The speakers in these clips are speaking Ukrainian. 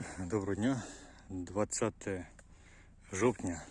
Доброго дня, 20 жовтня.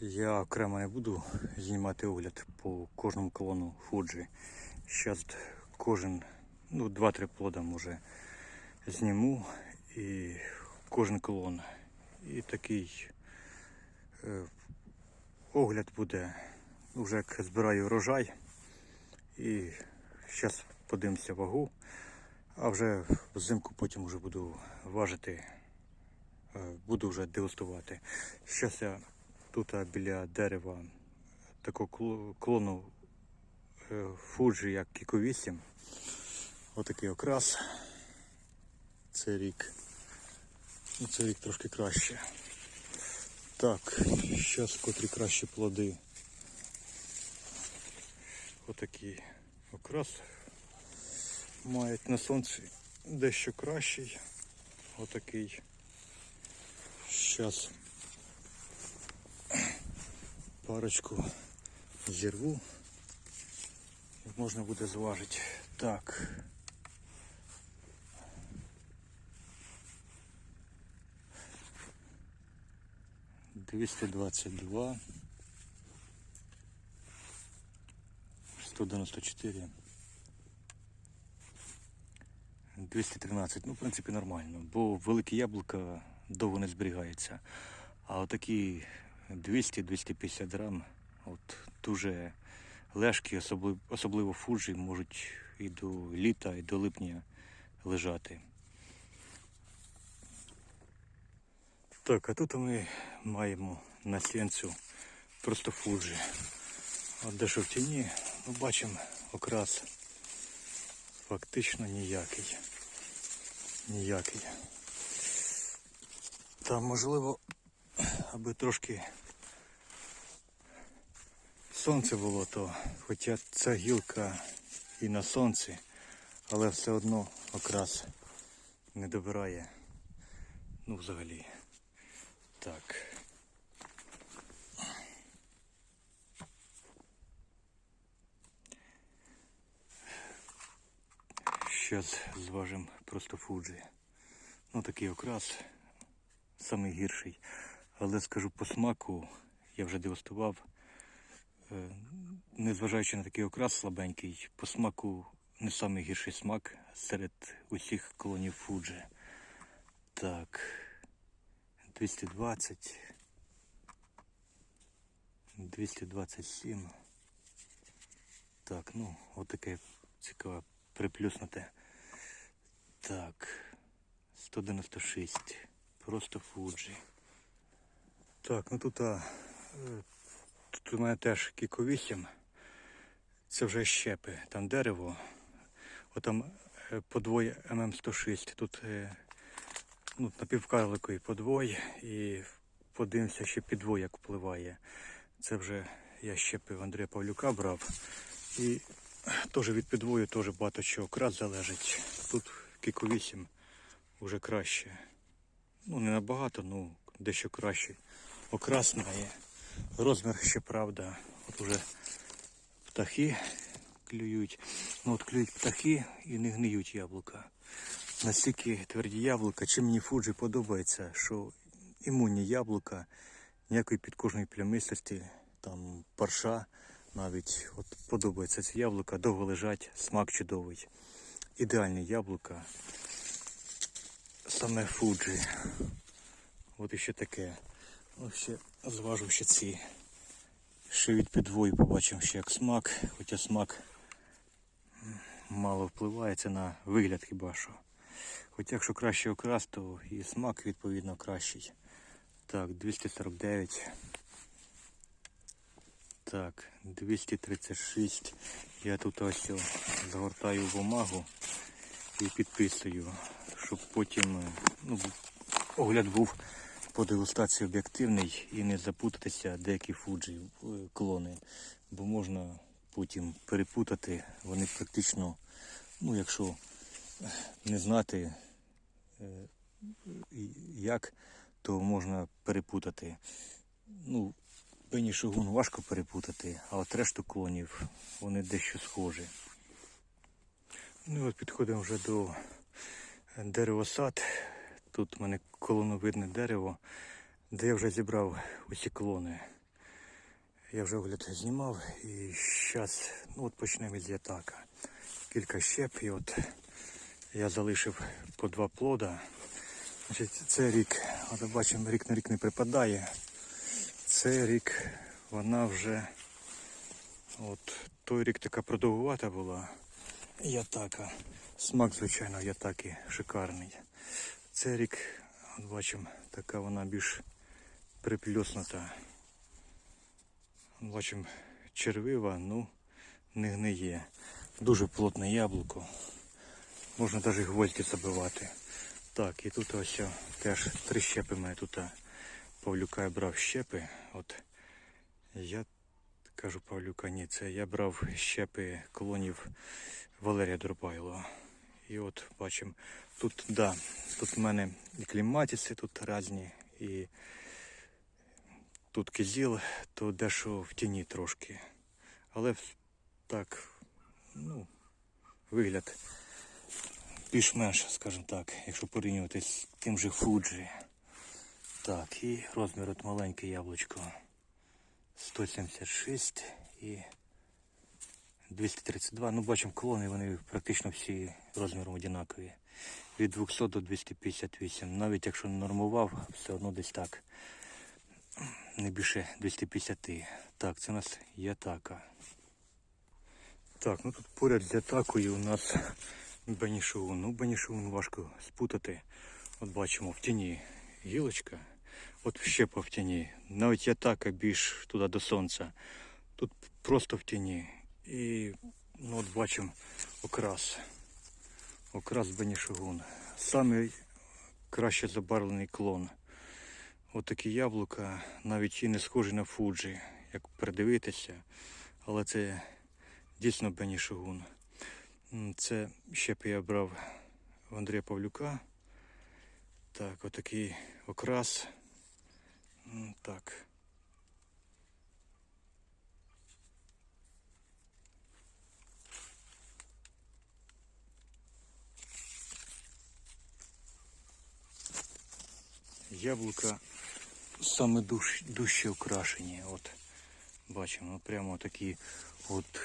Я окремо не буду знімати огляд по кожному колону Fuji. Зараз кожен, ну, 2-3 плода може зніму і кожен колон. І такий е, огляд буде, вже як збираю урожай. І зараз подивимося вагу. А вже взимку потім вже буду важити, е, буду вже дегустувати. Зараз я тут біля дерева такого клону е, Фуджі, як Кіко 8. Отакий окрас. Це рік. Ну, це рік трошки краще. Так, зараз котрі кращі плоди. Отакий окрас мають на сонці дещо кращий. Отакий. Зараз парочку зірву. Можна буде зважити. Так. Двісті двадцять два. Сто девяносто чотири. 213, ну, в принципі, нормально, бо велике яблука довго не зберігається. А отакі 200-250 грам, от дуже лежкі, особливо, особливо фуджі, можуть і до літа, і до липня лежати. Так, а тут ми маємо на сінцю просто фуджі. От де що в тіні, ми бачимо окрас фактично ніякий. Ніякий. Та можливо, аби трошки сонце було, то хоча ця гілка і на сонці, але все одно окрас не добирає. Ну взагалі. Так. Зараз зважимо просто фуджі. Ну такий окрас, самий гірший. Але скажу по смаку, я вже дегустував. Е, Незважаючи на такий окрас слабенький, по смаку не самий гірший смак серед усіх колонів фуджі. Так, 220, 227. Так, ну, отаке цікаве приплюснуте. Так, 196. Просто фуджі. Так, ну тут, а, е, тут у мене теж Кіко 8. Це вже щепи. Там дерево. Отам е, подвоє ММ106. Тут е, ну, напівкарликовий подвой і подивимося, ще підвой як впливає. Це вже я щепи Андрія Павлюка брав. І теж від підвою теж багато чого крат залежить. Тут Кіко 8 вже краще. Ну, не набагато, ну дещо краще. Окрас має. Розмір ще правда. От уже птахи клюють. Ну от клюють птахи і не гниють яблука. Настільки тверді яблука, чим мені фуджі подобається, що імунні яблука, ніякої підкожної плямистості, там парша навіть от подобається ці яблука, довго лежать, смак чудовий. Ідеальні яблука. Саме фуджі. От іще таке. Ось ще зважу ще ці. Ще від підвою побачимо ще як смак, хоча смак мало впливає це на вигляд хіба що. Хоча якщо краще окрас, то і смак відповідно кращий. Так, 249. Так, 236. Я тут ось о, загортаю бумагу і підписую, щоб потім е, ну, огляд був по дегустації об'єктивний і не запутатися деякі фуджі е, клони, бо можна потім перепутати. Вони практично, ну якщо не знати е, як, то можна перепутати. Ну, пені шогун важко перепутати, а от решту клонів вони дещо схожі. Ну от підходимо вже до деревосад. тут в мене колоновидне дерево, де я вже зібрав усі клони. Я вже огляд знімав і зараз ну, от почнемо із ятака. Кілька щеп і от я залишив по два плода. Значить, це рік, от бачимо, рік на рік не припадає. Це рік вона вже от той рік така продовгувата була. Ятака. Смак, звичайно, ятаки шикарний. Цей рік, от бачимо, така вона більш приплюснута. Бачимо, червива, ну не гниє. Дуже плотне яблуко. Можна навіть гвозді забивати. Так, і тут ось теж три мене тут Павлюка я брав щепи. От я кажу Павлюка, ні, це я брав щепи клонів Валерія Дробайлова. І от бачимо, тут, да, тут в мене і кліматиси тут різні, і тут кизіл, то дещо в тіні трошки. Але так, ну, вигляд більш-менш, скажімо так, якщо порівнювати з тим же Фуджі. Так, і розмір от маленьке яблучко 176 і 232. Ну, бачимо, клони вони практично всі розміром однакові. Від 200 до 258. Навіть якщо нормував, все одно десь так. Не більше 250. Так, це у нас ятака. Так, ну тут поряд з ятакою у нас бенішоун. Ну, бенішоун важко спутати. От бачимо в тіні гілочка. От щепа в тіні. Навіть ятака більш туди до сонця. Тут просто в тіні. І ну, от бачимо окрас. Окрас бенішогун. Самий краще забарвлений клон. От такі яблука, навіть і не схожі на фуджі, як придивитися. Але це дійсно бенішогун. М, Це щепи я брав в Андрія Павлюка. Так, отакий окрас. Так. Яблука саме душ, дужче окрашені. От бачимо, прямо такі от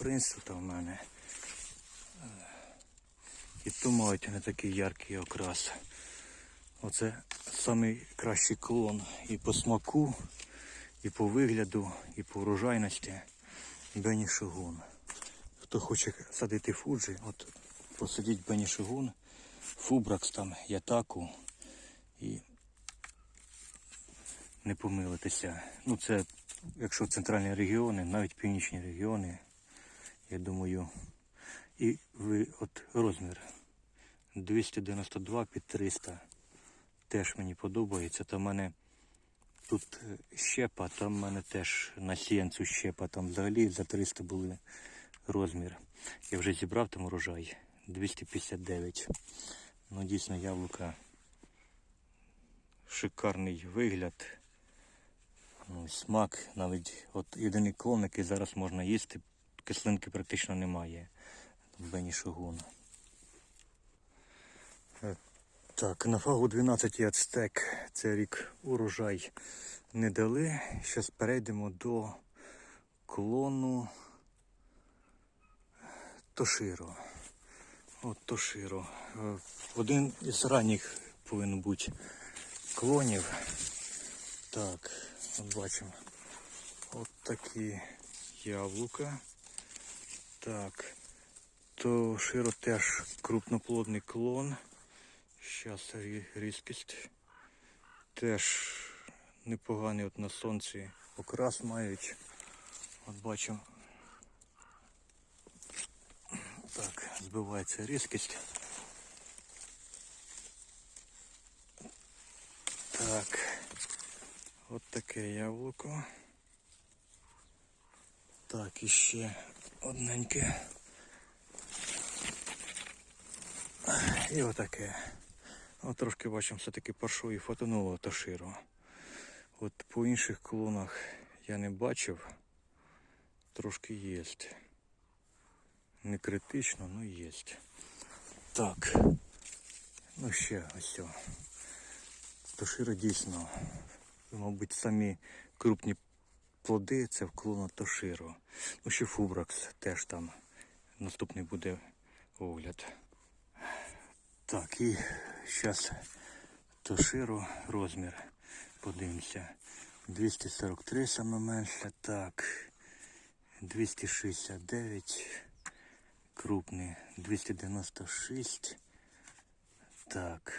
Prince тут в мене. Е, І то мають не такий яркий окрас. Оце самий кращий клон і по смаку, і по вигляду, і по врожайності Бені Шигун. Хто хоче садити фуджі, от посадіть Бені Шигун, Фубракс там, Ятаку і не помилитися. Ну це, якщо центральні регіони, навіть північні регіони, я думаю, і ви от розмір 292 під 300 теж мені подобається. Там в мене тут щепа, там в мене теж на сіянцю щепа, там взагалі за 300 були розмір. Я вже зібрав там урожай 259. Ну дійсно яблука шикарний вигляд. Ну, смак, навіть от єдиний клон, який зараз можна їсти, кислинки практично немає в Бені Шогуна. Так, на фагу 12 і ацтек. Це рік урожай не дали. Зараз перейдемо до клону Тоширо. От Тоширо. Е, Один із ранніх повинен бути клонів. Так, от бачимо. От такі яблука. Так. То широ теж крупноплодний клон. Зараз різкість. Теж непоганий от на сонці окрас мають. От бачимо. Так, збивається різкість. Так, от таке яблуко. Так, і ще одненьке. І отаке. От трошки бачимо, все-таки паршові фотонуло Тоширо. От по інших клонах я не бачив. Трошки є. Не критично, але є. Так. Ну ще ось. о. Тоширо дійсно, мабуть, самі крупні плоди це в вклона Тоширо. Ну ще Фубракс теж там. Наступний буде огляд. Так, і зараз Тоширо розмір. Подивимося. 243 саме менше. Так. 269. Крупний. 296. Так.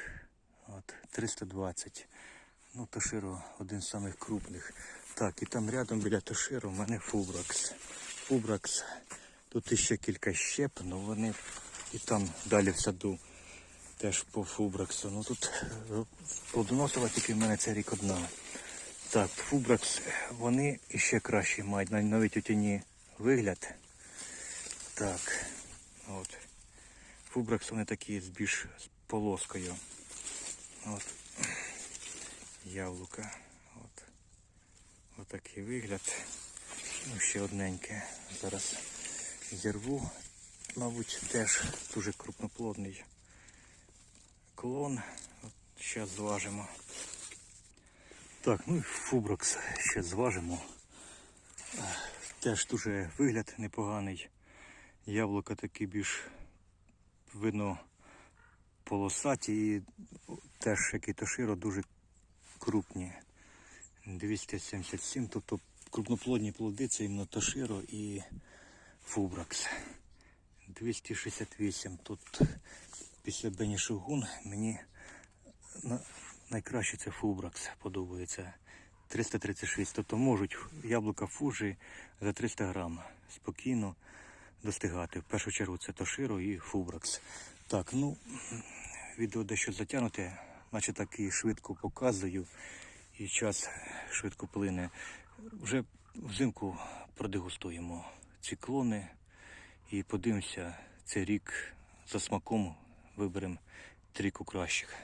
От. 320. Ну, Тоширо один з самих крупних. Так, і там рядом біля Тоширо в мене Фубракс. Фубракс. Тут іще кілька щеп, але вони і там далі в саду теж по Фубраксу. Ну тут е, плодоносова тільки в мене це рік одна. Так, Фубракс, вони іще кращі мають, навіть у тіні вигляд. Так, от. Фубракс вони такі з більш з полоскою. От. Яблука. От. Отакий вигляд. Ну, ще одненьке. Зараз зірву. Мабуть, теж дуже крупноплодний клон. Зараз зважимо. Так, ну і фуброкс ще зважимо. Теж дуже вигляд непоганий. Яблука такі більш видно полосаті і теж як і тоширо дуже крупні. 277, тобто крупноплодні плоди це іменно тоширо і фубракс. 268. Тут після Бені Шугун мені найкраще це фубракс подобається. 336. Тобто можуть яблука фужі за 300 грам спокійно достигати. В першу чергу це Тоширо і Фубракс. Так, ну, відео дещо затягнуте, наче так і швидко показую, і час швидко плине. Вже взимку продегустуємо ці клони і подивимося цей рік за смаком виберемо трійку кращих.